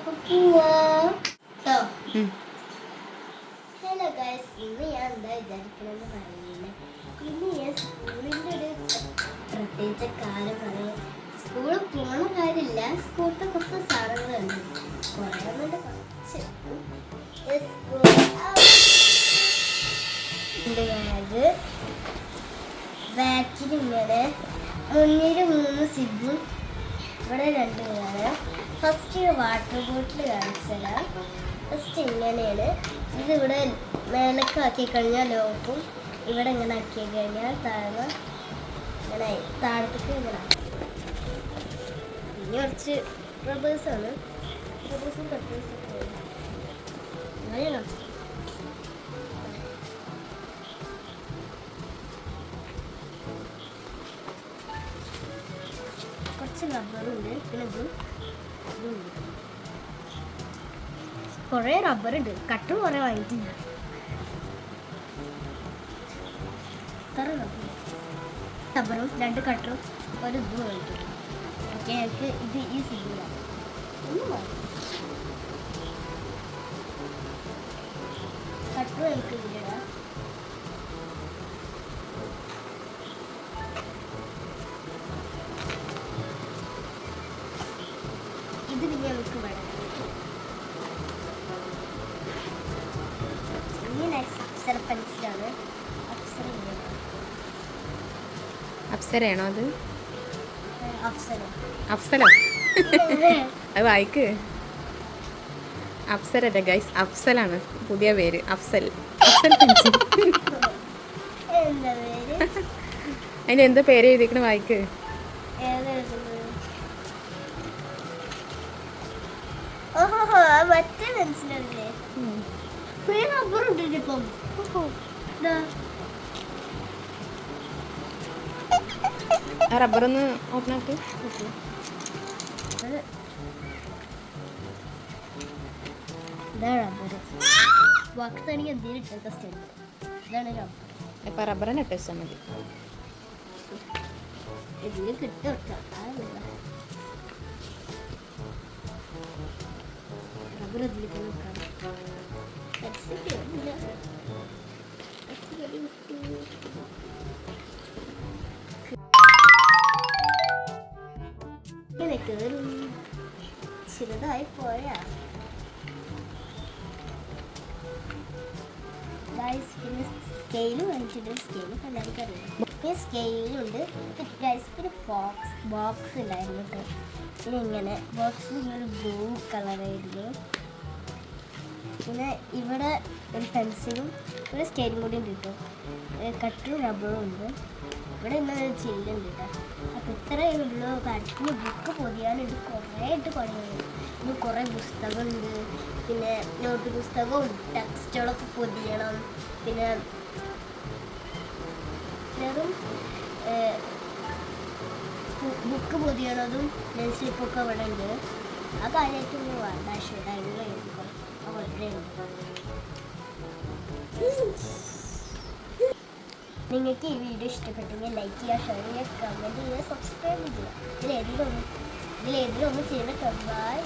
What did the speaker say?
അപ്പൊ പോവാം. Hello guys ഇന്ന് ഞാൻ എന്താ വിചാരിക്കണമെന്ന് പറയുന്നില്ല ഇന്ന് ഞാൻ സ്കൂളിന്റെ ഒരു പ്രത്യേകിച്ച കാര്യം പറയാം. സ്കൂളിൽ പോണ കാര്യമില്ല. സ്കൂളിലത്തെ കുറച്ച് സാധനങ്ങളുണ്ട് കുറയുന്നുണ്ട് കുറച്ച്. ബാഗ് ബാക്കിൽ ഇങ്ങനെ മുന്നിൽ മൂന്ന് സിബും ഇവിടെ രണ്ട് പേര് ഫസ്റ്റ് വാട്ടർ ബോട്ടിൽ കാണിച്ചുതരാം. ഫസ്റ്റ് ഇങ്ങനെയാണ്. ഇതിവിടെ മേലക്കാക്കി കഴിഞ്ഞാൽ ലോക്കും. ഇവിടെ ഇങ്ങനെ ആക്കി കഴിഞ്ഞാൽ താഴെ ഇങ്ങനെ താഴത്തേക്ക് ഇങ്ങനെ ഇനി കുറച്ച് റബ്ബേഴ്സാണ് റബ്ബേഴ്സും കട്ടേഴ്സും ഒക്കെ കുറച്ച് റബ്ബർ ഉണ്ട്. ഇതും ഇതുണ്ട്. കുറേ റബ്ബറുണ്ട് കട്ട് കുറേ വാങ്ങിയിട്ടുണ്ട് എത്ര റബ്ബർ റബ്ബറും രണ്ട് കട്ടറും ഒരു ഇതും വാങ്ങിക്കും ഓക്കെ എനിക്ക് ഇത് ഈ സീലാണ് കട്ടറും എനിക്ക് അപ്സര പെൻസിലാണ് അപ്സര ഇങ്ങനെ. അപ്സരയാണോ അത്? അപ്സര. അത്. വായിക്ക്. അപ്സരല്ല ഗൈസ് അഫ്സലാണ് പുതിയ പേര്. അഫ്സൽ അഫ്സൽ പെൻസിൽ അതിന് എന്താ പേര് എഴുതിക്കണ വായിക്ക്. മറ്റേ പെൻസിലല്ലേ റബ്ബർ ഉണ്ട് ഇപ്പം. ആ റബ്ബറൊന്ന് ഓപ്പൺ ആക്കി റബ്ബർ ബോക്സ് ആണെങ്കിൽ എന്തെങ്കിലും ഇട്ടൊക്കെ സ്റ്റെപ്പ് ഇതാണ് റബ്ബർ ഇപ്പം റബ്ബറിനെ ടച്ച് മതി ഇതിന് കിട്ടും റബ്ബർ നോക്കാം ഇങ്ങനെ കേറും ചെറുതായി പോയാ ഗൈസ് പിന്നെ സ്കെയിലും വാങ്ങിച്ചിട്ടുണ്ട് സ്കെയിലും എല്ലാവർക്കും അറിയാം പിന്നെ സ്കെയിലുണ്ട് ഗൈസ് പിന്നെ ബോക്സ് ബോക്സ് ഉണ്ടായിരുന്നു കേട്ടോ പിന്നെ ഇങ്ങനെ ബോക്സിൽ ഇങ്ങനെ ബ്ലൂ കളറായിരുന്നു പിന്നെ ഇവിടെ ഒരു പെൻസിലും ഒരു സ്കെയിലും കൂടി കിട്ടും കേട്ടോ റബ്ബറും ഉണ്ട്. ഇവിടെ ഇങ്ങനെ ഒരു ചില്ലുണ്ട് കേട്ടോ ഇത്രയേ ഉള്ളൂ. കട്ടിന് ബുക്ക് പൊതിയാനുണ്ട്. കുറേ ഇട്ട് പണിയുണ്ട് ഇന്ന് കുറേ പുസ്തകമുണ്ട്. പിന്നെ നോട്ട് പുസ്തകവും ടെക്സ്റ്റുകളൊക്കെ പൊതിയണം. പിന്നെ വെറും ബുക്ക് പൊതിയണതും സ്ലിപ്പൊക്കെ ഇവിടെ ഉണ്ട് ആ കാര്യമായിട്ട് ശരി അതിനുള്ള നിങ്ങൾക്ക് ഈ വീഡിയോ ഇഷ്ടപ്പെട്ടെങ്കിൽ ലൈക്ക് ചെയ്യുക ഷെയർ ചെയ്യുക കമന്റ് ചെയ്യുക സബ്സ്ക്രൈബ് ചെയ്യുക. ഇതിലേതിലൊന്നും ഇതിലേതിലൊന്നും ബൈ